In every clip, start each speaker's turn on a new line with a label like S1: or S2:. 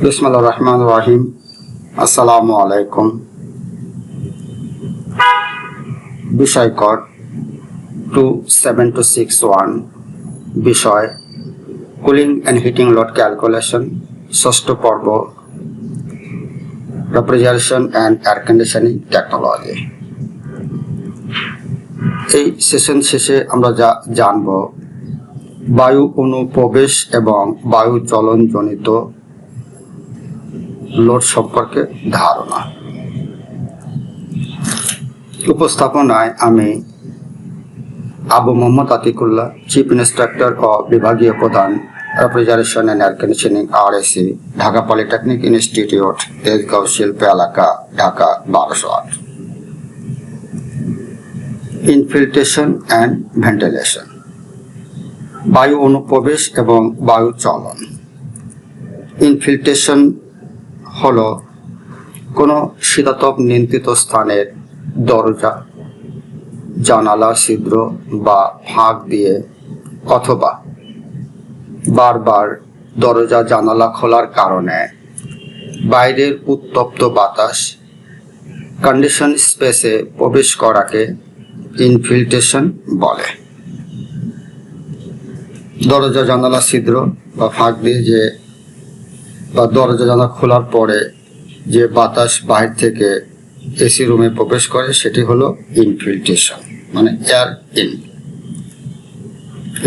S1: বিসমুল্লাহ রহমান রাহিম আসসালামু আলাইকুম বিষয় কর two seven two six one বিষয় cooling and heating load calculation ষষ্ঠ পর্ব refrigeration and air conditioning technology এই সেশন শেষে আমরা যা জানব বায়ু অনুপ্রবেশ এবং বায়ু চলনজনিত লোড সম্পর্কে ধারণা। উপস্থাপনায় আমি আবু মোহাম্মদ আতিকুল্লাহ চিফ ইন্সট্রাক্টর ও বিভাগীয় প্রধান refrigeration and air conditioning R AC Dhaka Polytechnic Institute Tejgaon শিল্প এলাকা, ঢাকা, বারোশো আট। ইনফিল্ট্রেশন অ্যান্ড ভেন্টিলেশন বায়ু অনুপ্রবেশ এবং বায়ু চলন। ইনফিল্ট্রেশন হল কোনো শীতাতপ নিয়ন্ত্রিত স্থানের দরজা, জানালা, ছিদ্র বা ফাঁক দিয়ে অথবা বারবার দরজা, জানালা খোলার কারণে বাইরের উত্তপ্ত বাতাস কন্ডিশন স্পেসে প্রবেশ করাকে ইনফিল্ট্রেশন বলে। দরজা জানালা ছিদ্র বা ফাঁক দিয়ে যে বা দরজা জানালা খোলার পরে যে বাতাস বাহির থেকে এসি রুমে প্রবেশ করে, সেটি হলো ইনফিল্ট্রেশন মানে এয়ার ইন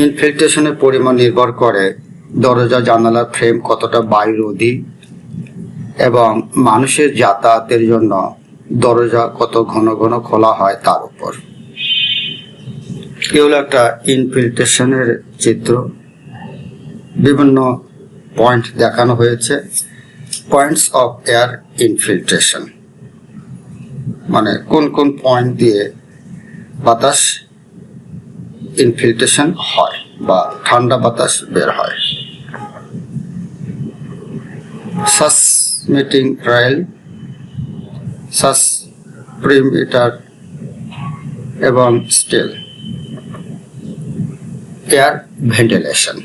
S1: ইনফিল্ট্রেশনের পরিমাণ নির্ভর করে দরজা জানালার ফ্রেম কতটা বায়ুরোধী এবং মানুষের যাতায়াতের জন্য দরজা কত ঘন ঘন খোলা হয় তার উপর। এ হলো একটা ইনফিল্ট্রেশনের চিত্র। বিভিন্ন পয়েন্ট দেখানো হয়েছে। পয়েন্টস অফ এয়ার ইনফিল্ট্রেশন মানে কোন কোন পয়েন্ট দিয়ে বাতাস ইনফিল্ট্রেশন হয় বা ঠান্ডা বাতাস বের হয়। সাসমিটিং রাইল সাস প্রিমিটার এবং still air ventilation.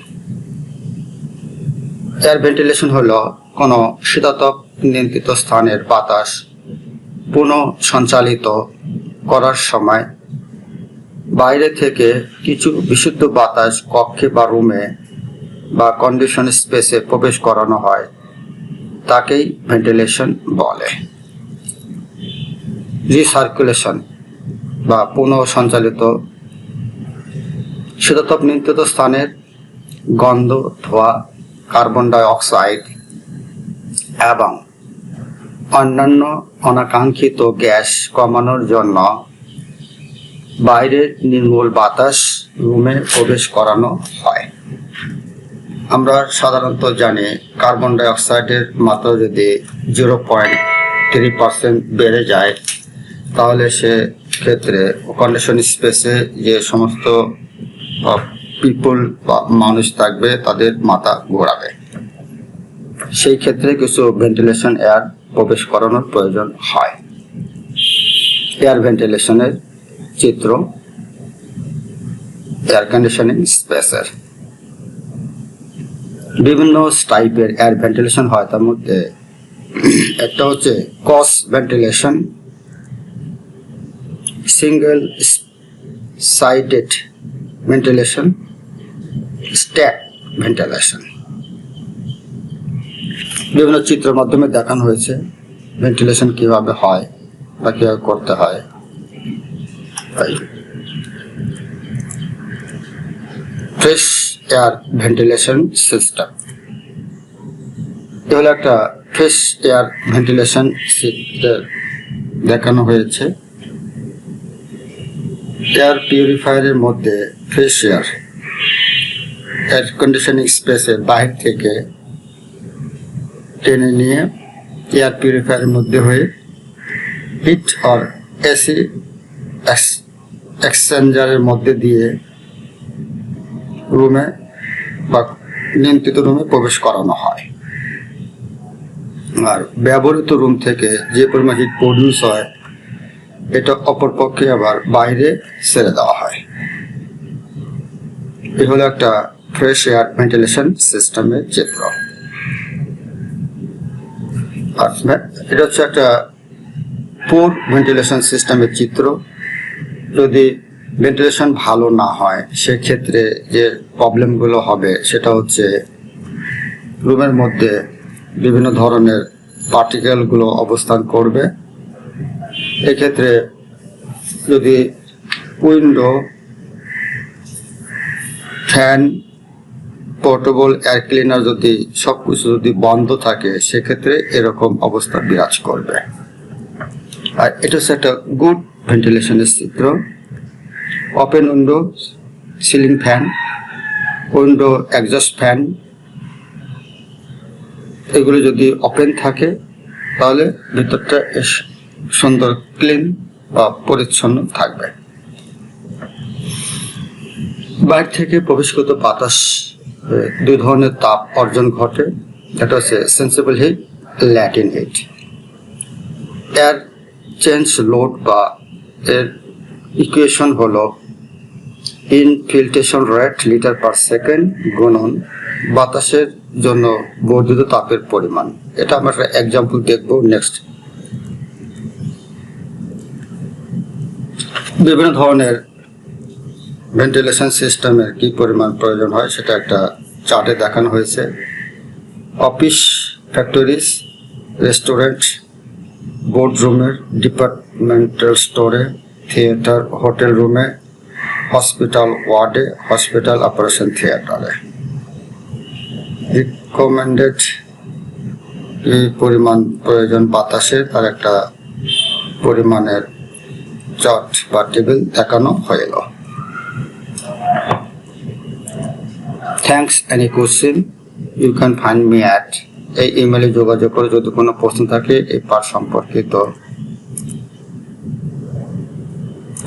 S1: Air ventilation হলো কোনো শীতাতপ নিয়ন্ত্রিত স্থানের বাতাস পুনঃ সঞ্চালিত করার সময় বাইরে থেকে কিছু বিশুদ্ধ বাতাস কক্ষে বা রুমে বা কন্ডিশন স্পেসে প্রবেশ করানো হয়, তাকেই ভেন্টিলেশন বলে। রিসার্কুলেশন বা পুনঃ সঞ্চালিত শীতাতপ নিয়ন্ত্রিত স্থানের গন্ধ, ধোয়া, কার্বন ডাই অক্সাইড এবং অন্যান্য অনাকাঙ্ক্ষিত গ্যাস কমানোর জন্য বাইরের নির্মূল বাতাস রুমে প্রবেশ করানো হয়। আমরা সাধারণত জানি কার্বন ডাইঅক্সাইডের মাত্রা যদি জিরো পয়েন্ট থ্রি পার্সেন্ট বেড়ে যায়, তাহলে সে ক্ষেত্রে কন্ডিশন স্পেসে যে সমস্ত পিপল বা মানুষ থাকবে, তাদের মাথা ঘোরাবে। সেই ক্ষেত্রে কিছু ভেন্টিলেশন এয়ার প্রবেশ করানোর প্রয়োজন হয়। এয়ার ভেন্টিলেশনের চিত্র এয়ার কন্ডিশনিং স্পেসের বিভিন্ন টাইপের এয়ার ভেন্টিলেশন হয় তার মধ্যে। একটা হচ্ছে cross ventilation single sided ventilation stack ventilation বিভিন্ন চিত্রের মাধ্যমে দেখানো হয়েছে ভেন্টিলেশন কীভাবে হয় বা কীভাবে করতে হয়। তাই। ফ্রেশ এয়ার ভেন্টিলেশন সিস্টেম এ হলো একটা ফ্রেশ এয়ার ভেন্টিলেশন দেখানো হয়েছে। এয়ার পিউরিফায়ারের মধ্যে ফ্রেশ এয়ার এয়ার কন্ডিশনিং স্পেসের বাহির থেকে টেনে নিয়ে এয়ার পিউরিফায়ারের মধ্যে হয়ে হিট অর এসি এক্সচেঞ্জারের মধ্যে দিয়ে রুমে বা নিয়ন্ত্রিত রুমে প্রবেশ করানো হয়। আর ব্যবহৃত রুম থেকে যে পরিমাণ হিট প্রডিউস হয় এটা অপরপক্ষে আবার বাইরে ছেড়ে দেওয়া হয়। এ হলো একটা ফ্রেশ এয়ার ভেন্টিলেশন সিস্টেমের চিত্র। এটা হচ্ছে একটা পোর ভেন্টিলেশন সিস্টেমের চিত্র। যদি ভেন্টিলেশন ভালো না হয়, সেক্ষেত্রে যে প্রবলেমগুলো হবে, সেটা হচ্ছে রুমের মধ্যে বিভিন্ন ধরনের পার্টিকেলগুলো অবস্থান করবে। এক্ষেত্রে যদি window fan, portable, air cleaner যদি সব কিছু যদি বন্ধ থাকে, সেক্ষেত্রে এরকম অবস্থা বিরাজ করবে। আর এটা হচ্ছে একটা গুড ভেন্টিলেশনের চিত্র। Open window, ceiling fan, window exhaust fan, এগুলো যদি ওপেন থাকে, তাহলে ভিতরটা সুন্দর, ক্লিন বা পরিচ্ছন্ন থাকবে। বাইরে থেকে প্রবেশগত বাতাস দুই ধরনের তাপ অর্জন ঘটে। এটা হচ্ছে সেন্সিবল হিট ল্যাটিন হিট এর চেঞ্জ লোড বা এর ইকুয়েশন হলো infiltration rate litre per second গুণন বাতাসের জন্য বর্ধিত তাপের পরিমাণ। এটা আমরা একটা এক্সাম্পল দেখব নেক্সট বিভিন্ন ধরনের ভেন্টিলেশন সিস্টেমের কি পরিমাণ প্রয়োজন হয় সেটা একটা চার্টে দেখানো হয়েছে। অফিস ফ্যাক্টরিজ রেস্টুরেন্ট বোর্ড রুমের ডিপার্টমেন্টাল স্টোরে থিয়েটার হোটেল রুমে হসপিটাল ওয়ার্ডে হসপিটাল অপারেশন থিয়েটারে রিকমেন্ডেড পরিমাণ প্রয়োজন বাতাসের তার একটা পরিমাণের চার্ট বা টেবিল দেখানো হয়ে গেল। Thanks any question you can find me at এই ইমেলে যোগাযোগ করে, যদি কোনো প্রশ্ন থাকে এই পাঠ সম্পর্কিত।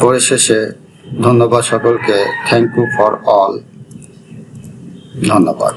S1: পরিশেষে ধন্যবাদ সকলকে। থ্যাংক ইউ ফর অল ধন্যবাদ।